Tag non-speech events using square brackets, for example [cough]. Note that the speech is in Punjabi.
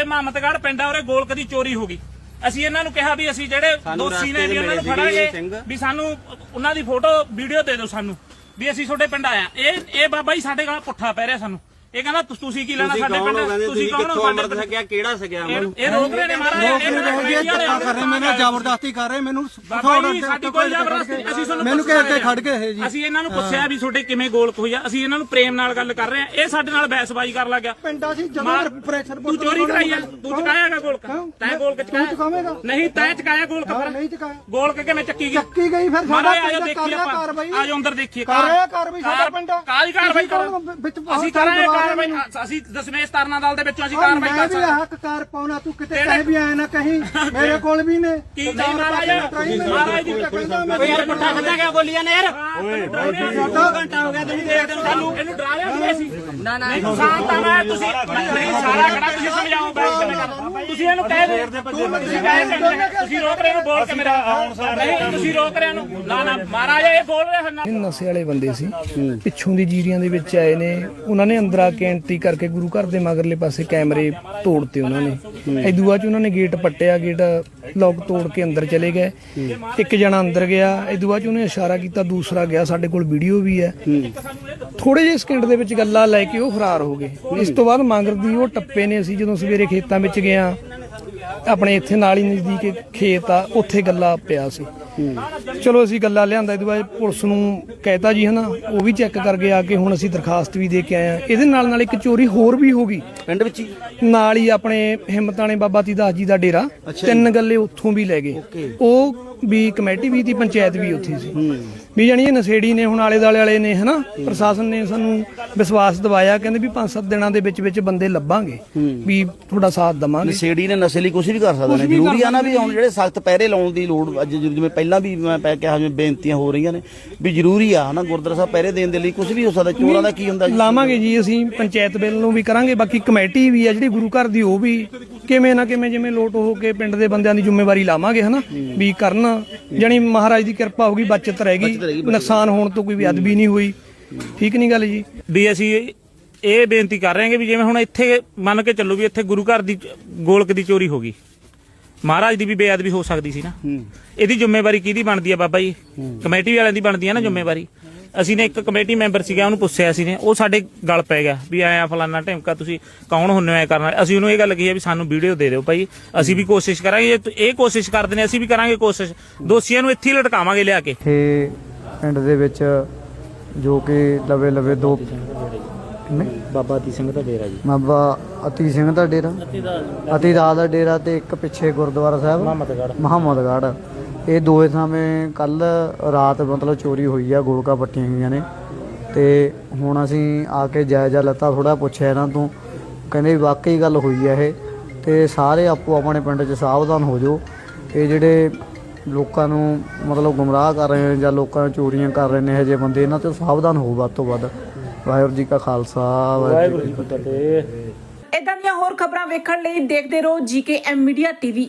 ਇਹ ਮਾਮਤਗੜ ਪਿੰਡ ਉਰੇ ਗੋਲਕ ਦੀ ਚੋਰੀ ਹੋ ਗਈ। ਅਸੀਂ ਇਹਨਾਂ ਨੂੰ ਕਿਹਾ ਵੀ ਅਸੀਂ ਜਿਹੜੇ ਦੋਸ਼ੀ ਨੇ ਵੀ ਉਹਨਾਂ ਨੂੰ ਫੜਾਂਗੇ। ਵੀ ਸਾਨੂੰ ਉਹਨਾਂ ਦੀ ਫੋਟੋ ਵੀਡੀਓ ਦੇ ਦਿਓ ਸਾਨੂੰ। ਵੀ ਅਸੀਂ ਤੁਹਾਡੇ ਪਿੰਡ ਆਇਆ ਇਹ ਇਹ ਬਾਬਾ ਜੀ ਸਾਡੇ ਨਾਲ ਪੁੱਠਾ ਪੈ ਰਿਹਾ ਸਾਨੂੰ। ਇਹ ਕਹਿੰਦਾ ਤੁ- ਤੁਸੀਂ ਕੀ ਲੈਣਾ ਸਾਡੇ ਹੋ? ਪਿੰਡ? ਤੁਸੀਂ ਕੌਣ ਹੋ ਕਿੱਥੋਂ ਸਾਡੇ ਅੰਮ੍ਰਿਤ ਪਿੰਡ ਛਕਿਆ? ਕਿਹੜਾ ਛਕਿਆ ਇਹ ਰੋਕ ਰਹੇ ਨੇ ਮਹਾਰਾਜ ਇਹ ਮੇਰਾ ਕਮੇਟੀ ਵਾਲੇ ਕਰ ਰਹੇ ਮੈਨੂੰ ਜ਼ਬਰਦਸਤੀ ਕਰ ਰਹੇ ਮੈਨੂੰ ਬਾਬਾ ਜੀ ਸਾਡੀ ਕੋਈ ਜ਼ਬਰਦਸਤੀ ਨਹੀਂ, ਅਸੀਂ ਤੁਹਾਨੂੰ ਮੈਨੂੰ ਪੁੱਛ ਘੇਰ ਕੇ ਰਹੇ ਖੜ ਗਏ ਇਹ ਜੀ। ਅਸੀਂ ਇਹਨਾਂ ਨੂੰ ਪੁੱਛਿਆ ਵੀ ਤੁਹਾਡੇ ਕਿਵੇਂ ਗੋਲਕ ਹੋਈ ਆ ਅਸੀਂ ਇਹਨਾਂ ਨੂੰ ਪ੍ਰੇਮ ਨਾਲ ਗੱਲ ਕਰ ਰਹੇ ਆ ਇਹ ਸਾਡੇ ਨਾਲ ਬਹਿਸਬਾਜ਼ੀ ਕਰਨ ਲੱਗ ਗਿਆ। ਪਿੰਡਾਂ ਸੀ ਜਦੋਂ ਪ੍ਰੈਸ਼ਰ ਤੂੰ ਚੋਰੀ ਕਰਾਈ ਆ ਤੂੰ ਚਕਾਇਆਗਾ ਗੋਲਕ? ਤੈਂ ਗੋਲਕ ਚਕਾਇਆ? ਚੁਕਾਵੇਂਗਾ? ਨਹੀਂ ਤੈਂ ਚਕਾਇਆ ਗੋਲਕ ਹਾਂ, ਫਿਰ। ਨਹੀਂ ਚੁਕਾਇਆ। ਗੋਲਕ ਕਿਵੇਂ ਚੱਕੀ ਗਈ? ਚੱਕੀ ਗਈ ਫਿਰ ਸਾਡਾ ਮਹਾਰਾਜ ਆਜੋ ਪਿੰਡ ਦੇਖੀਏ ਕਰ ਰਿਹਾ ਆਪਾਂ। ਕਾਰਵਾਈ। ਆਜੋ ਅੰਦਰ ਦੇਖੀਏ। ਕਰ ਰਿਹਾ ਕਾਰਵਾਈ ਸਾਡਾ ਪਿੰਡ। ਕਾਹਦੀ ਕਾਰਵਾਈ ਤੁਸੀਂ ਕਰ ਕੌਣ ਵਿੱਚ ਬਾਹਰ ਅਸੀਂ ਕਰਾਂਗੇ ਦਬਾ ਰਹੇ ਕਾਰਵਾਈ? ਅਸੀਂ ਦਸਵੇਂ ਸਤਾਰਨਾ ਦਲ ਦੇ ਵਿੱਚੋਂ ਅਸੀਂ ਔਰ ਕਾਰਵਾਈ ਮੈਂ ਕਰ ਵੀ ਸਕਦੇ ਹਾਂ। ਹੱਕ ਕਾਰ ਪਾਉਣਾ ਤੂੰ ਕਿਤੇ ਕਿਹੜੇ- ਕਹੀਂ ਵੀ ਆਇਆ ਨਾ ਕਹੀਂ। [laughs] ਮੇਰੇ ਕੋਲ ਵੀ ਨੇ। ਕੀ ਚਾਰ ਨਹੀਂ ਮਹਾਰਾਜ ਪਾਸੇ ਟਰਾਈ ਮੈਨੂੰ। ਮਹਾਰਾਜ ਦੀ ਕਹਿੰਦਾ ਮੈਂ ਓਏ ਯਾਰ ਪੁੱਠਾ ਖੱਦਾ ਕਿਆ ਬੋਲੀਆਂ ਨੇ ਯਾਰ? ਦੋ ਘੰਟਾ ਹੋ ਗਿਆ ਤੁਸੀਂ ਦੇਖਦੇ ਨੂੰ ਸਾਨੂੰ ਇਹਨੂੰ ਡਰਾ ਲਿਆ ਸੀ ਅਸੀਂ। ਨਾ ਨਾ। ਸ਼ਾਂਤ ਆ ਮੈਂ ਤੁਸੀਂ ਨਹੀਂ ਸਾਰਾ ਖੜਾ ਤੁਸੀਂ ਸਮਝਾਓ ਬੈਠ ਕੇ ਕਰ। ਤੁਸੀਂ ਇਹਨੂੰ ਕਹਿ ਦੇ ਤੁਸੀਂ ਕਹਿ ਸਕਦੇ ਤੁਸੀਂ ਰੋਕ ਰਹੇ ਨੂੰ ਬੋਲ ਕੇ ਮੇਰਾ ਨਹੀਂ ਤੁਸੀਂ ਰੋਕ ਰਹੇ ਨੂੰ ਨਾ ਨਾ ਮਹਾਰਾਜ ਇਹ ਬੋਲ ਰਹੇ ਹਨ ਇਹ ਨਸ਼ੇ ਵਾਲੇ ਬੰਦੇ ਸੀ। ਪਿੱਛੋਂ ਦੀ ਜੀਰੀਆਂ ਦੇ ਵਿੱਚ ਆਏ ਨੇ। ਉਹਨਾਂ ਨੇ ਅੰਦਰ ਆ ਕੇ ਐਂਟਰੀ ਕਰਕੇ ਗੁਰੂ ਘਰ ਦੇ ਮਗਰਲੇ ਪਾਸੇ ਕੈਮਰੇ ਤੋੜਤੇ ਉਹਨਾਂ ਨੇ। ਇਦੋਂ ਬਾਅਦ 'ਚ ਉਹਨਾਂ ਨੇ ਗੇਟ ਪੱਟਿਆ, ਗੇਟ ਲੋਕ ਤੋੜ ਕੇ ਅੰਦਰ ਚਲੇ ਗਏ। ਇੱਕ ਜਣਾ ਅੰਦਰ ਗਿਆ ਇਦੋਂ ਬਾਅਦ 'ਚ ਉਹਨੇ ਇਸ਼ਾਰਾ ਕੀਤਾ, ਦੂਸਰਾ ਗਿਆ, ਸਾਡੇ ਕੋਲ ਵੀਡੀਓ ਵੀ ਹੈ। ਥੋੜੇ ਜਿਹੇ ਸਕਿੰਟ ਦੇ ਵਿੱਚ ਗੱਲਾਂ ਲੈ ਕੇ ਉਹ ਫਰਾਰ ਹੋ ਗਏ। ਇਸ ਤੋਂ ਬਾਅਦ ਮੰਗਰ ਦੀ ਉਹ ਟੱਪੇ ਨੇ ਅਸੀਂ ਜਦੋਂ ਸਵੇਰੇ ਖੇਤਾਂ ਵਿੱਚ ਗਏ ਆ ਆਪਣੇ ਇੱਥੇ ਨਾਲ ਹੀ ਨਜ਼ਦੀਕ ਖੇਤ ਆ ਉੱਥੇ ਗੱਲਾ ਪਿਆ ਸੀ। ਚਲੋ ਅਸੀਂ ਗੱਲਾ ਲਿਆਂਦਾ ਇਹਦੇ ਬਾਅਦ ਪੁਲਿਸ ਨੂੰ ਕਹਿਤਾ ਜੀ ਹਨਾ ਉਹ ਵੀ ਚੈੱਕ ਕਰਕੇ ਆ ਕੇ ਹੁਣ ਅਸੀਂ ਦਰਖਾਸਤ ਵੀ ਦੇ ਕੇ ਆਏ ਆ। ਇਹਦੇ ਨਾਲ ਨਾਲ ਇੱਕ ਚੋਰੀ ਹੋਰ ਵੀ ਹੋ ਗਈ। ਪਿੰਡ ਵਿੱਚ ਹੀ? ਨਾਲ ਹੀ ਆਪਣੇ ਹਿੰਮਤਾਣੇ ਬਾਬਾ ਤੀਦਾਸ ਜੀ ਦਾ ਡੇਰਾ ਤਿੰਨ ਗੱਲੇ ਉੱਥੋਂ ਵੀ ਲੈ ਗਏ। ਉਹ ਵੀ ਕਮੇਟੀ ਵੀ ਦੀ ਪੰਚਾਇਤ ਵੀ ਉੱਥੇ ਸੀ। ਵੀ ਜਾਣੀ ਇਹ ਨਸ਼ੇੜੀ ਨੇ ਹੁਣ ਆਲੇ ਦਾਲੇ ਵਾਲੇ ਨੇ ਹਨਾ? ਪ੍ਰਸ਼ਾਸਨ ਨੇ ਸਾਨੂੰ ਵਿਸ਼ਵਾਸ ਦਿਵਾਇਆ ਕਹਿੰਦੇ ਵੀ 5-7 ਦਿਨਾਂ ਦੇ ਵਿੱਚ ਵਿੱਚ ਬੰਦੇ ਲੱਭਾਂਗੇ ਵੀ ਤੁਹਾਡਾ ਸਾਥ ਦਵਾਂਗੇ। ਨਸ਼ੇੜੀ ਨੇ ਨਸ਼ੇ ਲਈ ਕੁਝ ਵੀ ਕਰ ਸਕਦੇ ਨੇ। ਜ਼ਰੂਰੀ ਆ ਨਾ ਵੀ ਹੁਣ ਜਿਹੜੇ ਸਖਤ ਪਹਿਰੇ ਲਾਉਣ ਦੀ ਲੋੜ ਅੱਜ ਜਿਵੇਂ ਪਹਿਲਾਂ ਵੀ ਮੈਂ ਪੈ ਕਿਹਾ ਜਿਵੇਂ ਬੇਨਤੀਆਂ ਹੋ ਰਹੀਆਂ ਨੇ ਵੀ ਜ਼ਰੂਰੀ ਆ ਹਨਾ ਗੁਰਦੁਆਰਾ ਸਾਹਿਬ ਪਹਿਰੇ ਦੇਣ ਦੇ ਲਈ ਕੁਝ ਵੀ ਹੋ ਸਕਦਾ। ਚੋਰਾਂ ਦਾ ਕੀ ਹੁੰਦਾ ਲਾਵਾਂਗੇ ਜੀ ਅਸੀਂ ਪੰਚਾਇਤ ਬਿੱਲ ਨੂੰ ਵੀ ਕਰਾਂਗੇ ਬਾਕੀ ਕਮੇਟੀ ਵੀ ਆ ਜਿਹੜੀ ਗੁਰੂ ਘਰ ਦੀ ਉਹ ਵੀ ਕਿਵੇਂ ਨਾ ਕਿਵੇਂ ਜਿਵੇਂ ਲੋਟ ਹੋ ਕੇ ਪਿੰਡ ਦੇ ਬੰਦਿਆਂ ਦੀ ਜ਼ਿੰਮੇਵਾਰੀ ਲਾਵਾਂਗੇ ਹਨਾ? ਵੀ ਕਰਨ। ਜਾਣੀ ਮਹਾਰਾਜ ਦੀ ਕਿਰਪਾ ਹੋਗੀ ਬਚਤ ਰਹਿ ਗਈ ਨੁਕਸਾਨ ਹੋਣ ਤੋਂ ਕੋਈ ਵੀ ਅਦਬੀ ਨਹੀਂ ਹੋਈ। ਠੀਕ ਨਹੀਂ ਗੱਲ ਜੀ? ਵੀ ਅਸੀਂ ਇਹ ਬੇਨਤੀ ਕਰ ਰਹੇ ਹਾਂ ਕਿ ਵੀ ਜਿਵੇਂ ਹੁਣ ਇੱਥੇ ਮੰਨ ਕੇ ਚੱਲੋ ਵੀ ਇੱਥੇ ਗੁਰੂ ਘਰ ਦੀ ਗੋਲਕ ਦੀ ਚੋਰੀ ਹੋ ਗਈ। ਮਹਾਰਾਜ ਦੀ ਵੀ ਬੇਅਦਬੀ ਹੋ ਸਕਦੀ ਸੀ ਨਾ। ਇਹਦੀ ਜ਼ਿੰਮੇਵਾਰੀ ਕਿਹਦੀ ਬਣਦੀ ਹੈ ਬਾਬਾ ਜੀ? ਕਮੇਟੀ ਵਾਲਿਆਂ ਦੀ ਬਣਦੀ ਹੈ ਨਾ ਜ਼ਿੰਮੇਵਾਰੀ। ਅਸੀਂ ਨੇ ਇੱਕ ਕਮੇਟੀ ਮੈਂਬਰ ਸੀਗਾ ਉਹਨੂੰ ਪੁੱਛਿਆ ਸੀ ਨੇ ਉਹ ਸਾਡੇ ਗਲ ਪੈ ਗਿਆ ਵੀ ਆਇਆ ਫਲਾਨਾ ਢਿਮਕਾ ਤੁਸੀਂ ਕੌਣ ਹੁੰਨੇ ਹੋ ਐ ਕਰਨ ਵਾਲੇ? ਅਸੀਂ ਉਹਨੂੰ ਇਹ ਗੱਲ ਕਹੀ ਹੈ ਵੀ ਸਾਨੂੰ ਵੀਡੀਓ ਦੇ ਦਿਓ ਭਾਈ ਅਸੀਂ ਵੀ ਕੋਸ਼ਿਸ਼ ਕਰਾਂਗੇ ਜੇ ਤੁ- ਇਹ ਕੋਸ਼ਿਸ਼ ਕਰਦੇ ਨੇ ਅਸੀਂ ਵੀ ਕਰਾਂਗੇ ਕੋਸ਼ਿਸ਼। ਦੋਸ਼ੀਆਂ ਨੂੰ ਇੱਥੇ ਹੀ ਲਟਕਾਵਾਂਗੇ ਲਿਆ ਕੇ। ਇੱਥੇ ਪਿੰਡ ਦੇ ਵਿੱਚ ਜੋ ਕਿ ਲਵੇ ਲਵੇ ਦੋ ਬਾਬਾ ਅਤੀ ਸਿੰਘ ਦਾ ਡੇਰਾ ਜੀ। ਬਾਬਾ ਅਤੀ ਸਿੰਘ ਦਾ ਡੇਰਾ। ਅਤੀ ਦਾ ਦਾ ਡੇਰਾ ਤੇ ਇੱਕ ਪਿੱਛੇ ਗੁਰਦੁਆਰਾ ਸਾਹਿਬ। ਮਹੰਮਦਗੜ੍ਹ। ਇਹ ਦੋਵੇਂ ਥਾਵੇਂ ਕੱਲ ਰਾਤ ਮਤਲਬ ਚੋਰੀ ਹੋਈ ਆ ਗੋਲਕਾ ਪੱਟੀਆਂ ਹੋਈਆਂ ਨੇ। ਤੇ ਹੁਣ ਅਸੀਂ ਆ ਕੇ ਜਾਇਜ਼ਾ ਲੱਤਾ ਥੋੜਾ ਪੁੱਛਿਆ ਇਹਨਾਂ ਤੋਂ। ਕਹਿੰਦੇ ਵੀ ਵਾਕਈ ਗੱਲ ਹੋਈ ਆ ਇਹ। ਤੇ ਸਾਰੇ ਆਪੋ ਆਪਣੇ ਪਿੰਡ 'ਚ ਸਾਵਧਾਨ ਹੋ ਜਾਓ। ਇਹ ਜਿਹੜੇ ਲੋਕਾਂ ਨੂੰ ਮਤਲਬ ਗੁੰਮਰਾਹ ਕਰ ਰਹੇ ਨੇ ਜਾਂ ਲੋਕਾਂ ਨੂੰ ਚੋਰੀਆਂ ਕਰ ਰਹੇ ਨੇ ਇਹ ਜਿਹੇ ਬੰਦੇ ਇਹਨਾਂ ਤੋਂ ਸਾਵਧਾਨ ਹੋ ਵੱਧ ਤੋਂ ਵੱਧ। ਵਾਹਿਗੁਰੂ ਜੀ ਕਾ ਖਾਲਸਾ ਵਾਹਿਗੁਰੂ ਜੀ ਕੀ ਫਤਿਹ। ਇਦਾਂ ਦੀਆਂ ਹੋਰ ਖਬਰਾਂ ਵੇਖਣ ਲਈ ਦੇਖਦੇ ਰਹੋ ਜੀਕੇ ਮੀਡੀਆ ਟੀਵੀ।